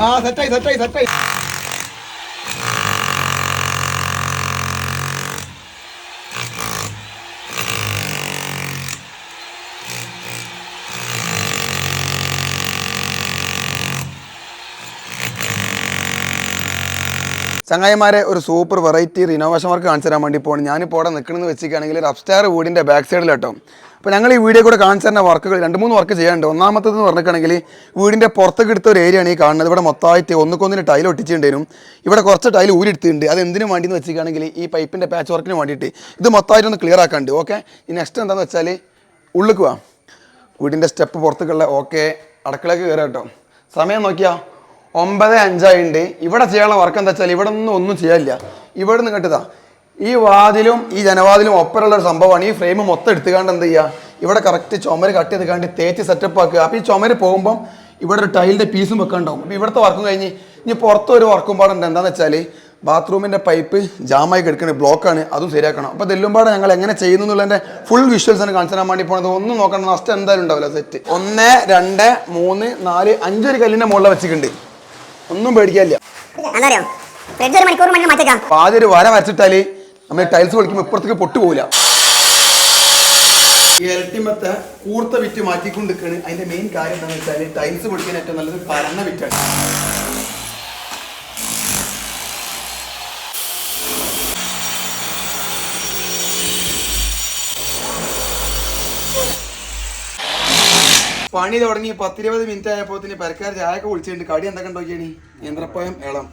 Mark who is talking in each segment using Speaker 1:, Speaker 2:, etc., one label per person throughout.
Speaker 1: ആ സെറ്റായി സെറ്റായി സെറ്റായി ചങ്ങായിമാരെ ഒരു സൂപ്പർ വെറൈറ്റി റിനോവേഷൻ വർക്ക് കാണിച്ചു തരാൻ വേണ്ടി പോകണം ഞാനിപ്പോൾ അവിടെ നിൽക്കണമെന്ന് വെച്ചിരിക്കുകയാണെങ്കിൽ ഒരു അപ്സ്റ്റാർ വീടിന്റെ ബാക്ക് സൈഡിൽ കേട്ടോ അപ്പോൾ ഞങ്ങൾ ഈ വീഡിയോ കൂടെ കാണിച്ചു തരുന്ന വർക്കുകൾ രണ്ട് മൂന്ന് വർക്ക് ചെയ്യാനുണ്ട്. ഒന്നാമത്തേന്ന് പറഞ്ഞിട്ടുണ്ടെങ്കിൽ വീടിന്റെ പുറത്തേക്ക് എടുത്ത ഒരു ഏരിയയാണ് ഈ കാണുന്നത്. ഇവിടെ മൊത്തമായിട്ട് ഒന്നുക്കൊന്നിന് ടൈൽ ഒട്ടിച്ചിട്ടുണ്ടായിരുന്നു ഇവിടെ കുറച്ച് ടൈൽ ഊരിയെടുത്തിട്ടുണ്ട്. അത് എന്തിനു വേണ്ടിയെന്ന് വെച്ചിരിക്കുകയാണെങ്കിൽ ഈ പൈപ്പിന്റെ പാച്ച് വർക്കിന് വേണ്ടിയിട്ട്. ഇത് മൊത്തമായിട്ട് ഒന്ന് ക്ലിയർ ആക്കാണ്ട് ഓക്കെ നെക്സ്റ്റ് എന്താണെന്ന് വെച്ചാൽ ഉള്ളിക്ക് വാ. വീടിന്റെ സ്റ്റെപ്പ് പുറത്തേക്കുള്ള ഓക്കെ അടുക്കളയ്ക്ക് കയറാം കേട്ടോ. സമയം നോക്കിയാ. ഒമ്പത് അഞ്ചായിണ്ട്. ഇവിടെ ചെയ്യാനുള്ള വർക്ക് എന്താ വെച്ചാൽ ഇവിടെ ഒന്നും ഒന്നും ചെയ്യാനില്ല. ഇവിടെ നിന്ന് കേട്ടതാ ഈ വാതിലും ഈ ജനവാതിലും ഒപ്പരമുള്ള ഒരു സംഭവമാണ്. ഈ ഫ്രെയിം മൊത്തം എടുത്തുകാണ്ട് എന്ത് ചെയ്യുക ഇവിടെ കറക്റ്റ് ചുമര് കട്ട് ചെയ്ത് കാണ്ട് തേച്ച് സെറ്റപ്പ് ആക്കുക. അപ്പോൾ ഈ ചുമര് പോകുമ്പം ഇവിടെ ഒരു ടൈലിന്റെ പീസും വെക്കാണ്ടാവും. അപ്പോൾ ഇവിടുത്തെ വർക്കും കഴിഞ്ഞ് ഇനി പുറത്ത് ഒരു വർക്കും പാടുണ്ട്. എന്താണെന്ന് വെച്ചാൽ ബാത്റൂമിന്റെ പൈപ്പ് ജാമായി കിടക്കണ ബ്ലോക്കാണ് അതും ശരിയാക്കണം. അപ്പോൾ തെല്ലുമ്പാട് ഞങ്ങൾ എങ്ങനെ ചെയ്യുന്നു എന്നുള്ളതിന്റെ ഫുൾ വിഷ്വൽസ് ആണ് കാണിച്ചു തരാൻ വേണ്ടി പോണത്. ഒന്നും നോക്കണം നഷ്ടം എന്തായാലും ഉണ്ടാവില്ല. സെറ്റ് ഒന്ന് രണ്ട് മൂന്ന് നാല് അഞ്ചൊരു കല്ലിന്റെ മുകളിൽ വെച്ചിട്ടുണ്ട് ഒന്നും പേടിക്കാനില്ല.
Speaker 2: ഫ്രിഡ്ജ് ഒരു മണിക്കൂർ മണി മാറ്റേക്കാം
Speaker 1: ആദ്യം ഒരു വര വരച്ചിട്ടാൽ നമ്മൾ ടൈൽസ് പൊളിക്കുമ്പോൾ ഇപ്പുറത്തേക്ക് പൊട്ടു പോകില്ല ഈ ഇരട്ടിമത്തെ കൂർത്ത വിറ്റ് മാറ്റിക്കൊണ്ടിരിക്കുകയാണ് അതിന്റെ മെയിൻ കാര്യം എന്താണെന്ന് വെച്ചാൽ ടൈൽസ് പൊടിക്കാൻ ഏറ്റവും നല്ലത് പരന്ന വിറ്റാണ്. പണി തുടങ്ങി പത്തിരുപത് മിനിറ്റ് ആയപ്പോൾ തന്നെ പരക്കാർ ചായ ഒക്കെ കുളിച്ചിട്ടുണ്ട് കടി എന്തൊക്കെ നോക്കിയാണ് യന്ത്രപ്പഴം ഇളം.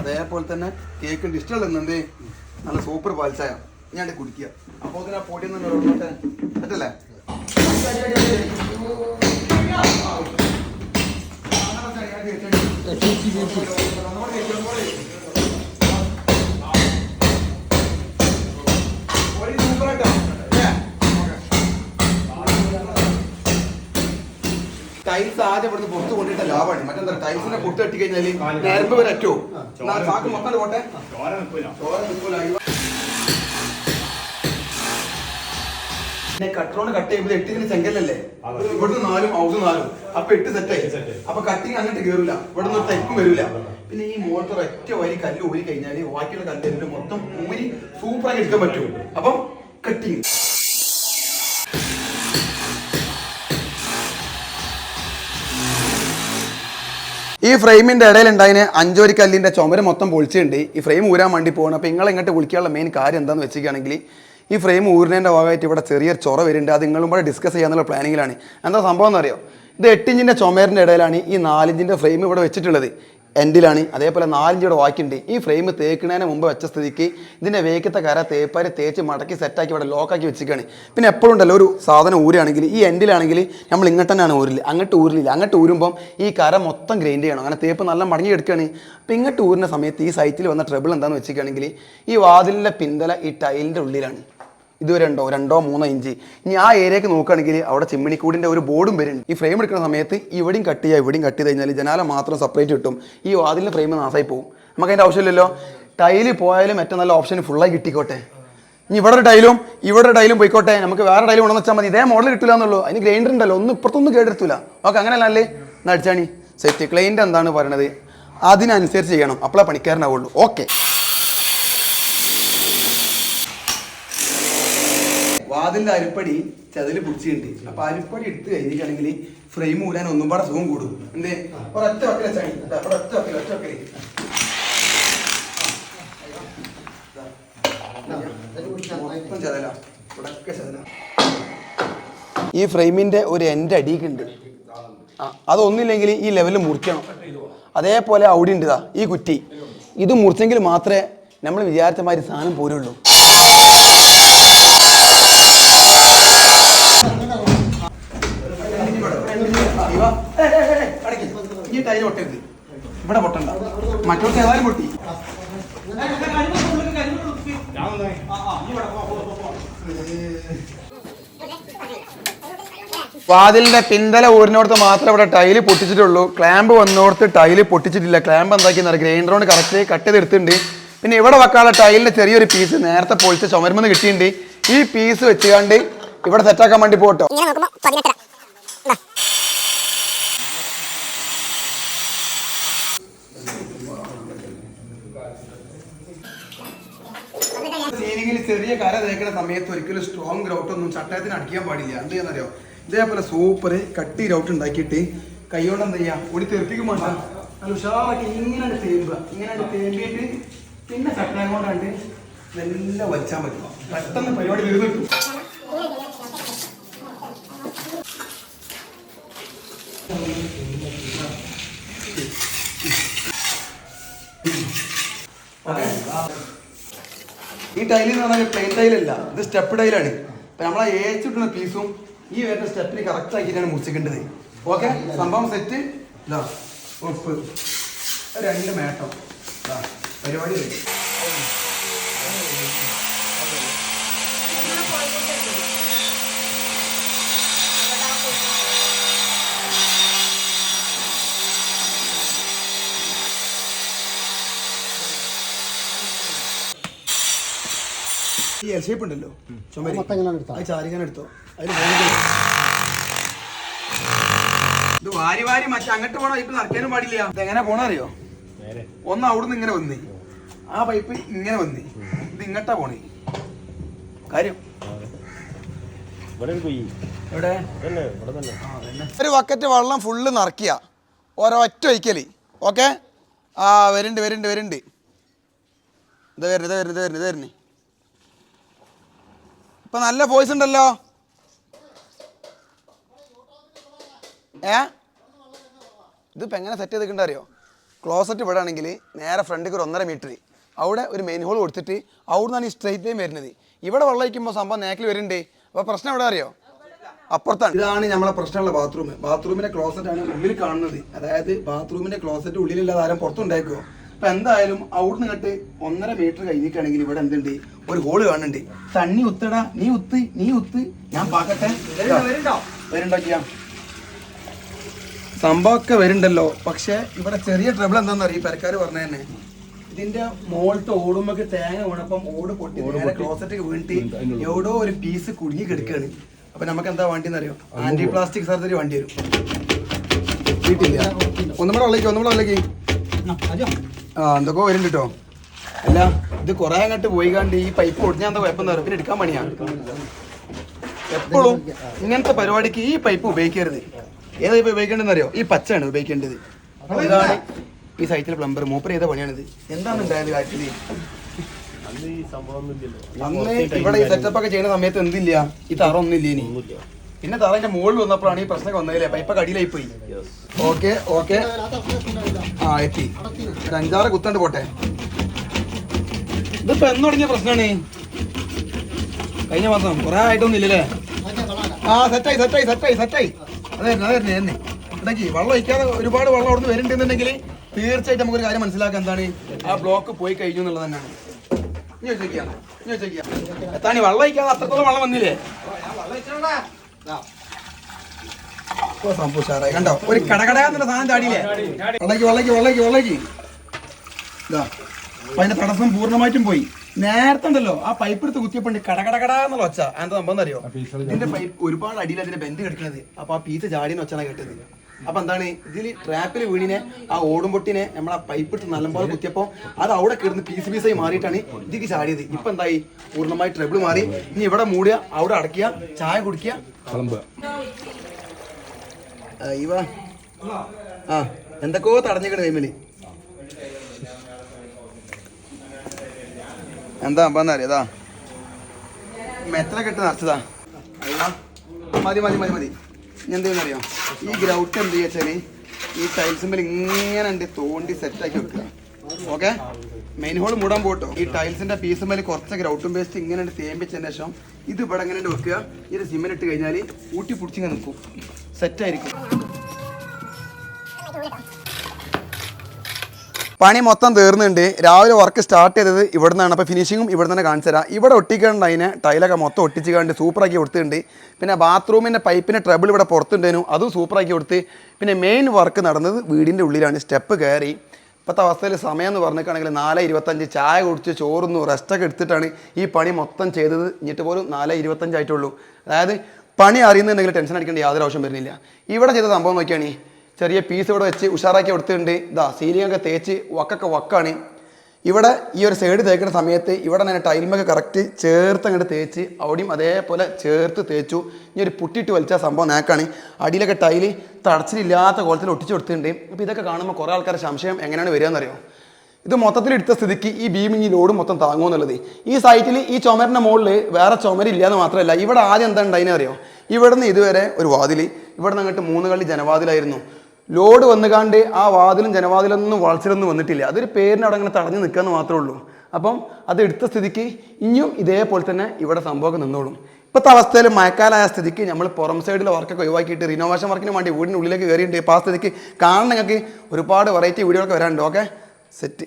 Speaker 1: അതേപോലെ തന്നെ കേക്ക് ഇഷ്ടമല്ല എന്തേ? നല്ല സൂപ്പർ പാൽച്ചായ. ഞാൻ കുടിക്കുക. അപ്പോൾ തന്നെ ആ പൊടി ഒന്നും പറ്റല്ലേ? ടൈൽസ് ആദ്യം ഇവിടുന്ന് പുറത്ത് കൊണ്ടിട്ട ലാഭമാണ് മറ്റെന്താ ടൈൽസിന്റെ പൊട്ട് കെട്ടി കഴിഞ്ഞാൽ നേരമ്പ് വരെ അറ്റോ? സാക്ക് മൊത്തം പോട്ടെ? ചോര നിൽക്കൂല. പിന്നെ കട്ടറോണ് കട്ട് ചെയ്യുമ്പോൾ എട്ടിന് ചെങ്കലല്ലേ ഇവിടുന്ന് നാലും ഔസ് നാലും. അപ്പൊ എട്ട് സെറ്റായി അപ്പൊ കട്ടിങ് അങ്ങോട്ട് കയറില്ല ഇവിടുന്ന് ഒരു തെക്കും വരില്ല പിന്നെ ഈ മോട്ടർ ഒറ്റ വരി കല്ല് ഊരി കഴിഞ്ഞാൽ ബാക്കിയുള്ള കല്ല് മൊത്തം ഊരി സൂപ്പറായി എടുക്കാൻ പറ്റും. അപ്പം കട്ടിങ് ഈ ഫ്രെയിമിന്റെ ഇടയിൽ ഉണ്ടായതിന് അഞ്ചോരി കല്ലിന്റെ ചുമര് മൊത്തം പൊളിച്ചിട്ടുണ്ട്. ഈ ഫ്രെയിം ഊരാൻ വേണ്ടി പോകണം അപ്പോൾ നിങ്ങൾ ഇങ്ങോട്ട് വിളിക്കാനുള്ള മെയിൻ കാര്യം എന്താണെന്ന് വെച്ചിരിക്കുകയാണെങ്കിൽ ഈ ഫ്രെയിം ഊരിനതിന്റെ ഭാഗമായിട്ട് ഇവിടെ ചെറിയൊരു ചൊറ വരുന്നുണ്ട്. അത് നിങ്ങളും കൂടെ ഡിസ്കസ് ചെയ്യാനുള്ള പ്ലാനിങ്ങിലാണ് എന്താ സംഭവം എന്നറിയോ ഇത് എട്ടിഞ്ചിന്റെ ചുമരിന്റെ ഇടയിലാണ് ഈ നാലിഞ്ചിന്റെ ഫ്രെയിം ഇവിടെ വെച്ചിട്ടുള്ളത്. എൻഡിലാണ് അതേപോലെ നാലിഞ്ചിയുടെ വാക്കിണ്ട്. ഈ ഫ്രെയിം തേക്കുന്നതിന് മുമ്പ് വെച്ച സ്ഥിതിക്ക് ഇതിന്റെ വേക്കത്തെ കര തേപ്പാര് തേച്ച് മടക്കി സെറ്റാക്കി ഇവിടെ ലോക്കാക്കി വെച്ചിരിക്കുകയാണ് പിന്നെ എപ്പോഴും ഉണ്ടല്ലോ ഒരു സാധനം ഊരുകയാണെങ്കിൽ ഈ എൻഡിലാണെങ്കിൽ നമ്മൾ ഇങ്ങോട്ട് തന്നെയാണ് ഊരില്ല അങ്ങോട്ട് ഊരില്ല അങ്ങോട്ട് ഊരുമ്പം ഈ കര മൊത്തം ഗ്രൈൻഡ് ചെയ്യണം. അങ്ങനെ തേപ്പ് നല്ല മടങ്ങി എടുക്കുകയാണ് അപ്പം ഇങ്ങോട്ട് ഊരുന്ന സമയത്ത് ഈ സൈറ്റിൽ വന്ന ട്രബിൾ എന്താണെന്ന് വെച്ചിരിക്കുകയാണെങ്കിൽ ഈ വാതിലിന്റെ പിന്തല ഈ ടൈലിന്റെ ഉള്ളിലാണ്. ഇതുവരെ രണ്ടോ രണ്ടോ മൂന്നോ ഇഞ്ച്. ഇനി ആ ഏരിയക്ക് നോക്കുകയാണെങ്കിൽ അവിടെ ചിമ്മിണിക്കൂടിന്റെ ഒരു ബോർഡും വരുന്നുണ്ട്. ഈ ഫ്രെയിം എടുക്കുന്ന സമയത്ത് ഇവിടെയും കട്ട് ചെയ്യുക ഇവിടെയും കട്ട് ചെയ്ത് കഴിഞ്ഞാൽ ജനാല മാത്രം സെപ്പറേറ്റ് കിട്ടും. ഈ വാതിലിന്റെ ഫ്രെയിം നാസായി പോകും. നമുക്ക് അതിന്റെ ആവശ്യമില്ലല്ലോ. ടൈൽ പോയാലും ഏറ്റവും നല്ല ഓപ്ഷൻ ഫുള്ളായി കിട്ടിക്കോട്ടെ. ഇനി ഇവിടെ ഒരു ടൈലും ഇവിടെ ഒരു ടൈലും പോയിക്കോട്ടെ. നമുക്ക് വേറെ ടൈലും ഉണ്ടെന്ന് വെച്ചാൽ മതി. ഇതേ മോഡൽ കിട്ടില്ല എന്നുള്ളൂ. അതിന് ഗ്രൈൻഡർ ഉണ്ടല്ലോ. ഒന്നും ഇപ്പുറത്തൊന്നും കേടെടുത്തില്ല ഓക്കെ അങ്ങനെയല്ല അല്ലേ എന്നാ അടിച്ചാണി. സെറ്റ് ക്ലൈന്റ് എന്താണ് പറയണത്? അതിനനുസരിച്ച് ചെയ്യണം. അപ്പോളെ പണിക്കാരനാവുള്ളൂ. ഓക്കെ. വാതിലിന്റെ അരിപ്പടി ചതിൽ പിടിച്ചിട്ടുണ്ട്. അപ്പൊ അരിപ്പടി എടുത്ത് കഴിഞ്ഞിട്ടാണെങ്കിൽ ഫ്രെയിം ഊരാൻ ഒന്നും പാടെ സുഖം കൂടും. എന്തേ? ഒരൊറ്റ വക്കല ചാടി ഒരൊറ്റ വക്കല ഒറ്റ വക്കല. ഈ ഫ്രെയിമിന്റെ ഒരു എന്റെ അടിയിക്കുണ്ട് അതൊന്നില്ലെങ്കിൽ ഈ ലെവലിൽ മുറിക്കണം. അതേപോലെ അവിടെ ഉണ്ട് ഈ കുറ്റി. ഇത് മുറിച്ചെങ്കിൽ മാത്രമേ നമ്മൾ വിചാരിച്ച മാതിരി സാധനം പോരുള്ളൂ. ടൈൽ പൊട്ടരുത് ഇവിടെ പൊട്ടണ്ട. മറ്റോട്ട് ഏതായാലും പൊട്ടി. വാതിലിന്റെ പിന്തല ഊരിനോടത്ത് മാത്രമേ ഇവിടെ ടൈൽ പൊട്ടിച്ചിട്ടുള്ളൂ. ക്ലാമ്പ് വന്നോടത്ത് ടൈൽ പൊട്ടിച്ചിട്ടില്ല. ക്ലാമ്പ് എന്താക്കിയെന്ന് ഗ്രൈൻഡർ കൊണ്ട് കറക്റ്റ് കട്ട് ചെയ്തെടുത്തിട്ടുണ്ട്. പിന്നെ ഇവിടെ വെക്കാനുള്ള ടൈലിന്റെ ചെറിയൊരു പീസ് നേരത്തെ പൊളിച്ച ചുമരുമെന്ന് കിട്ടിയിട്ടുണ്ട്. ഈ പീസ് വെച്ചുകൊണ്ട് ഇവിടെ സെറ്റാക്കാൻ വേണ്ടി പോട്ടോ
Speaker 2: ഇങ്ങനെ നോക്കുമ്പോ പതിനെട്ടര എന്താ
Speaker 1: സീലിംഗിൽ ചെറിയ കര തേക്കുന്ന സമയത്ത് ഒരിക്കലും സ്ട്രോങ് ഗ്രൗട്ട് ഒന്നും ചട്ടയത്തിന് അടിക്കാൻ പാടില്ല. എന്ത് ചെയ്യാന്നറിയോ? ഇതേപോലെ സൂപ്പർ കട്ടി ഗ്രൗട്ട് ഉണ്ടാക്കിയിട്ട് കൈകൊണ്ട് എന്താ ചെയ്യാ? ഒടി തെറിപ്പിക്കും വേണ്ട. നല്ല ഉഷാറാക്കി ഇങ്ങനെ തേമ്പുക ഇങ്ങനെ തേമ്പിയിട്ട് പിന്നെ ചട്ടയം കൊണ്ടാണ്ട് നല്ല വലിച്ചാൽ പറ്റും. പെട്ടെന്ന് പരിപാടി തീർന്നു ടൈൽ എന്ന് പറഞ്ഞാൽ പ്ലെയിൻ ടൈലല്ല ഇത് സ്റ്റെപ്പ് ടൈലാണ് അപ്പൊ നമ്മളെ ഏച്ചിട്ടുള്ള പീസും ഈ വരുന്ന സ്റ്റെപ്പിന് കറക്റ്റ് ആക്കിയിട്ടാണ് മുറിച്ചിക്കേണ്ടത് ഓക്കെ സംഭവം സെറ്റ് ഉപ്പ് രണ്ട് മേട്ടം ഇതാ പരിപാടി ready. ഈ എൽ ഷേപ്പ് ഉണ്ടല്ലോ. ചുമരി. അത് ചാരിക്കാൻ എടുത്തോ. അതിൽ ഇത് വാരി വാരി മറ്റേ അങ്ങോട്ട് പോണ പൈപ്പ് നടക്കാനും പാടില്ല. ഇതെങ്ങനെ എങ്ങനെ പോണ അറിയോ ഒന്ന് അവിടുന്ന് ഇങ്ങനെ വന്നേ. ആ പൈപ്പ് ഇങ്ങനെ വന്നേ. ഇത് ഇങ്ങട്ടാ പോണേ. കാര്യം?
Speaker 3: ഒരു
Speaker 1: വക്കറ്റ് ബക്കറ്റ് വെള്ളം ഫുള്ള് ഓരോ ഒറ്റ ഒഴിക്കൽ. ഓക്കെ ആ വരുന്നുണ്ട് വരുന്നുണ്ട് വരുന്നുണ്ട് ഇത് വരുന്നത് വരുന്നത് വരുന്നത് ഇത് വരുന്നത് ഇപ്പൊ നല്ല വോയിസ് ഉണ്ടല്ലോ. ഏ? ഇതിപ്പോൾ എങ്ങനെ സെറ്റ് ചെയ്തിട്ടുണ്ട് അറിയോ? ക്ലോസറ്റ് ഇവിടെ ആണെങ്കിൽ നേരെ ഫ്രണ്ടിക്ക് ഒരു ഒന്നര മീറ്റർ അവിടെ ഒരു മെയിൻ ഹോൾ കൊടുത്തിട്ട് അവിടെ നിന്നാണ് ഈ സ്ട്രെയിറ്റ് ലൈൻ വരുന്നത്. ഇവിടെ വെള്ളം വയ്ക്കുമ്പോൾ സംഭവം നേക്കിൽ വരുന്നുണ്ട്. അപ്പോൾ പ്രശ്നം എവിടെ അറിയോ? അപ്പുറത്താണ്. ഇതാണ് നമ്മളെ പ്രശ്നമുള്ള ബാത്റൂം ബാത്റൂമിന്റെ ക്ലോസറ്റ് ആണ് ഉള്ളിൽ കാണുന്നത്. അതായത് ബാത്റൂമിന്റെ ക്ലോസറ്റ് ഉള്ളിലില്ലാതെ ആരും പുറത്തുണ്ടാക്കുമോ അപ്പൊ എന്തായാലും അവിടുന്ന് ഇങ്ങോട്ട് ഒന്നര മീറ്റർ കഴിഞ്ഞിട്ടാണെങ്കിൽ ഇവിടെ എന്തുണ്ട്? ഒരു ഹോൾ കാണുന്നുണ്ട്. തണ്ണി ഉത്തടാ നീ ഉത്ത് നീ ഉത്ത്. ഞാൻ പാക്കട്ടെ? ചെയ്യാം? സംഭവമൊക്കെ വരുന്നുണ്ടല്ലോ. പക്ഷെ ഇവിടെ ചെറിയ ട്രബിൾ എന്താണെന്ന് അറിയും? പെരക്കാർ പറഞ്ഞ തന്നെ. ഇതിന്റെ മോളത്തെ ഓടുമ്പോ തേങ്ങ വീണപ്പം ഓട് പൊട്ടി. ക്ലോസറ്റ് വീണിട്ട് എവിടോ ഒരു പീസ് കുടുങ്ങി കിടക്കുകയാണ്. അപ്പൊ നമുക്ക് എന്താ വണ്ടി എന്നറിയോ ആന്റി പ്ലാസ്റ്റിക് സർജറി വണ്ടി വരും. വീട്ടില്ല ഒന്നും കൂടെ ഉള്ളേക്ക് ഒന്നും കൂടെ ഉള്ളേക്ക് ആ എന്തൊക്കെ വരുന്നുണ്ട് കേട്ടോ അല്ല ഇത് കുറെ അങ്ങോട്ട് പോയി കണ്ട് ഈ പൈപ്പ് ഒടിഞ്ഞാൽ എന്താ കുഴപ്പം എന്താ? പിന്നെ എടുക്കാൻ പണിയാണ് എപ്പോഴും ഇങ്ങനത്തെ പരിപാടിക്ക് ഈ പൈപ്പ് ഉപയോഗിക്കരുത്. ഏതാ ഇപ്പൊ ഉപയോഗിക്കേണ്ടതെന്ന് അറിയോ? ഈ പച്ചയാണ് ഉപയോഗിക്കേണ്ടത്. ഇതാണ് ഈ സൈറ്റിലെ പ്ലംബർ മൂപ്പർ ചെയ്ത പണിയാണിത്. എന്താണ് ഉണ്ടായത് കാര്യത്തിൽ
Speaker 3: അന്ന്
Speaker 1: ഇവിടെ ഈ സെറ്റപ്പ് ഒക്കെ ചെയ്യുന്ന സമയത്ത് എന്തില്ല? ഈ തറ ഒന്നും ഇല്ല ഇനി പിന്നെ തറന്റെ മുകളിൽ വന്നപ്പോഴാണ് ഈ പ്രശ്നമൊക്കെ വന്നതല്ലേ? പൈപ്പൊക്കെ അടിയിലായി പോയി ഓക്കെ ഓക്കെ. ആ എത്തി. ഒരു അഞ്ചാറ് കുത്തണ്ട് പോട്ടെ. ഇതിപ്പോ എന്ന് തുടങ്ങിയ പ്രശ്നമാണ് കഴിഞ്ഞ മാസം. കുറെ ആയിട്ടൊന്നും ഇല്ലല്ലേ? ആ സെറ്റായി സെറ്റായി സെറ്റായി സെറ്റായി. അതായിരുന്നു അതായിരുന്നു എന്നെ ഇടയ്ക്ക് വെള്ളം ഒഴിക്കാതെ ഒരുപാട് വെള്ളം അവിടുന്ന് വരുന്നുണ്ടെന്നുണ്ടെങ്കിൽ തീർച്ചയായിട്ടും നമുക്കൊരു കാര്യം മനസ്സിലാക്കാൻ എന്താണ്? ആ ബ്ലോക്ക് പോയി കഴിഞ്ഞു എന്നുള്ളത് തന്നെയാണ്. ഇനി വെച്ചേക്കാം ഇനി വെച്ചേക്കാം എത്താണി വെള്ളം ഒഴിക്കാതെ അത്രത്തോളം വെള്ളം വന്നില്ലേ? ഓ സംഭവം കണ്ടോ? ഒരു കടകടയാന്നുള്ള സാധനം ചാടിയില്ലേ? വെള്ളക്ക് വെള്ളക്ക് വെള്ളക്ക് വെള്ളക്ക് ഇതാ അപ്പൊ അതിന്റെ തടസ്സം പൂർണമായിട്ടും പോയി. നേരത്തെ ഉണ്ടല്ലോ ആ പൈപ്പ് എടുത്ത് കുത്തിയപ്പോണ്ട് കടകടകടാന്നുള്ള ഒച്ച. എന്താ സംഭവം അറിയോ ഇതിന്റെ പൈപ്പ് ഒരുപാട് അടിയിൽ അതിന്റെ ബെൻഡ് കിടക്കുന്നത് അപ്പൊ ആ പീസ് ചാടിയെന്ന് ഒച്ചാണ് കേട്ടത്? അപ്പൊ എന്താണ് ഇതിൽ ട്രാപ്പിൽ വീണിനെ ആ ഓടുംപൊട്ടിനെ നമ്മളെ പൈപ്പ് ഇട്ട് നല്ലപോലെ കുത്തിയപ്പോ അത് അവിടെ കിടന്ന് പീസ് പീസായി മാറിയിട്ടാണ് ഇതിക്ക് ചാടിയത്. ഇപ്പൊ എന്തായി? പൂർണമായി ട്രബിൾ മാറി. ഇനി ഇവിടെ മൂടുക? അവിടെ അടക്കുക ചായ കുടിക്കുക. ഇവ. ആ എന്തൊക്കെയോ തടഞ്ഞിക്കണ കൈമൽ എന്താ അമ്പാന്നറിയതാ മെത്ര നിറച്ചതാ. അയ്യോ. മതി മതി മതി മതി. ഇനി എന്ത് ചെയ്യുന്നറിയോ ഈ ഗ്രൗട്ട് എന്ത് ചെയ്യാച്ചാൽ ഈ ടൈൽസുമ്പിൽ ഇങ്ങനെ ഉണ്ട് തോണ്ടി സെറ്റാക്കി വെക്കുക. ഓക്കെ മെയിൻ ഹോൾ മൂടാൻ പോട്ടോ ഈ ടൈൽസിന്റെ പീസുമ്മൽ കുറച്ച് ഗ്രൗട്ടും പേസ്റ്റ് ഇങ്ങനെ തേമ്പിച്ചതിന് ശേഷം ഇത് ഇവിടെ ഉണ്ട് വെക്കുക. ഇത് സിമെന്റ് ഇട്ട് കഴിഞ്ഞാൽ ഊട്ടി പിടിച്ചിങ്ങനെ നിൽക്കും. സെറ്റായിരിക്കും പണി മൊത്തം തീർന്നുണ്ട്. രാവിലെ വർക്ക് സ്റ്റാർട്ട് ചെയ്തത് ഇവിടെ നിന്നാണ് അപ്പോൾ ഫിനിഷിങ്ങും ഇവിടെ തന്നെ കാണിച്ചു തരാം. ഇവിടെ ഒട്ടിക്കേണ്ട അതിനെ ടൈലൊക്കെ മൊത്തം ഒട്ടിച്ച് കണ്ട് സൂപ്പറാക്കി കൊടുത്തിട്ടുണ്ട്. പിന്നെ ബാത്റൂമിന്റെ പൈപ്പിന്റെ ട്രബിൾ ഇവിടെ പുറത്തുണ്ടായിരുന്നു അതും സൂപ്പറാക്കി കൊടുത്ത്. പിന്നെ മെയിൻ വർക്ക് നടന്നത് വീടിന്റെ ഉള്ളിലാണ്. സ്റ്റെപ്പ് കയറി ഇപ്പോഴത്തെ അവസ്ഥയിൽ സമയം എന്ന് പറഞ്ഞിട്ടാണെങ്കിൽ നാല് ഇരുപത്തഞ്ച് ചായ കുടിച്ച് ചോറുന്നു റെസ്റ്റൊക്കെ എടുത്തിട്ടാണ് ഈ പണി മൊത്തം ചെയ്തത്. എന്നിട്ട് പോലും നാല് ഇരുപത്തഞ്ചായിട്ടുള്ളൂ അതായത് പണി അറിയുന്നുണ്ടെങ്കിൽ ടെൻഷൻ അടിക്കേണ്ട യാതൊരു ആവശ്യം വരുന്നില്ല. ഇവിടെ ചെയ്ത സംഭവം നോക്കിയാണ്. ചെറിയ പീസ് ഇവിടെ വെച്ച് ഉഷാറാക്കി കൊടുത്തിട്ടുണ്ട്. ഇതാ സീലിംഗ് ഒക്കെ തേച്ച് വക്കൊക്കെ വക്കാണ്. ഇവിടെ ഈ ഒരു സൈഡ് തേക്കുന്ന സമയത്ത് ഇവിടെ തന്നെ ടൈൽമൊക്കെ കറക്റ്റ് ചേർത്ത് അങ്ങോട്ട് തേച്ച് അവിടെയും അതേപോലെ ചേർത്ത് തേച്ചു. ഇനി ഒരു പുട്ടിയിട്ട് വലിച്ച സംഭവം നേക്കാണ് അടിയിലൊക്കെ ടൈൽ തടച്ചിലില്ലാത്ത കോലത്തിൽ ഒട്ടിച്ചു കൊടുത്തിട്ടുണ്ട്. അപ്പോൾ ഇതൊക്കെ കാണുമ്പോൾ കുറേ ആൾക്കാരുടെ സംശയം എങ്ങനെയാണ് വരിക എന്നറിയോ? ഇത് മൊത്തത്തിൽ എടുത്ത സ്ഥിതിക്ക് ഈ ബീമിങ്ങി ലോഡ് മൊത്തം താങ്ങുമോ എന്നുള്ളത്. ഈ സൈറ്റിൽ ഈ ചുമരിന്റെ മുകളിൽ വേറെ ചുമരില്ല എന്ന് മാത്രമല്ല ഇവിടെ ആദ്യം എന്താ ഉണ്ടായിനെ അറിയോ? ഇവിടെ ഇതുവരെ ഒരു വാതിൽ ഇവിടെ നിന്ന് അങ്ങോട്ട് മൂന്ന് കള്ളി ജനവാതിലായിരുന്നു. ലോഡ് വന്നുകാണ്ട് ആ വാതിലും ജനവാതിലൊന്നും വളച്ചിലൊന്നും വന്നിട്ടില്ല. അതൊരു പേരിന് അവിടെ അങ്ങനെ തടഞ്ഞു നിൽക്കാന്ന് മാത്രമേ ഉള്ളൂ. അപ്പം അത് എടുത്ത സ്ഥിതിക്ക് ഇനിയും ഇതേപോലെ തന്നെ ഇവിടെ സംഭവമൊക്കെ നിന്നോളും. ഇപ്പോഴത്തെ അവസ്ഥയിൽ മഴക്കാലായ സ്ഥിതിക്ക് നമ്മൾ പുറം സൈഡിലെ വർക്കൊക്കെ ഒഴിവാക്കിയിട്ട് റിനോവേഷൻ വർക്കിന് വേണ്ടി വീടിന്റെ ഉള്ളിലേക്ക് കയറിയിട്ടുണ്ട് ഇപ്പോൾ ആ സ്ഥിതിക്ക് കാണണമെങ്കിൽ ഒരുപാട് വെറൈറ്റി വീഡിയോകളൊക്കെ വരാനുണ്ട്. Okay set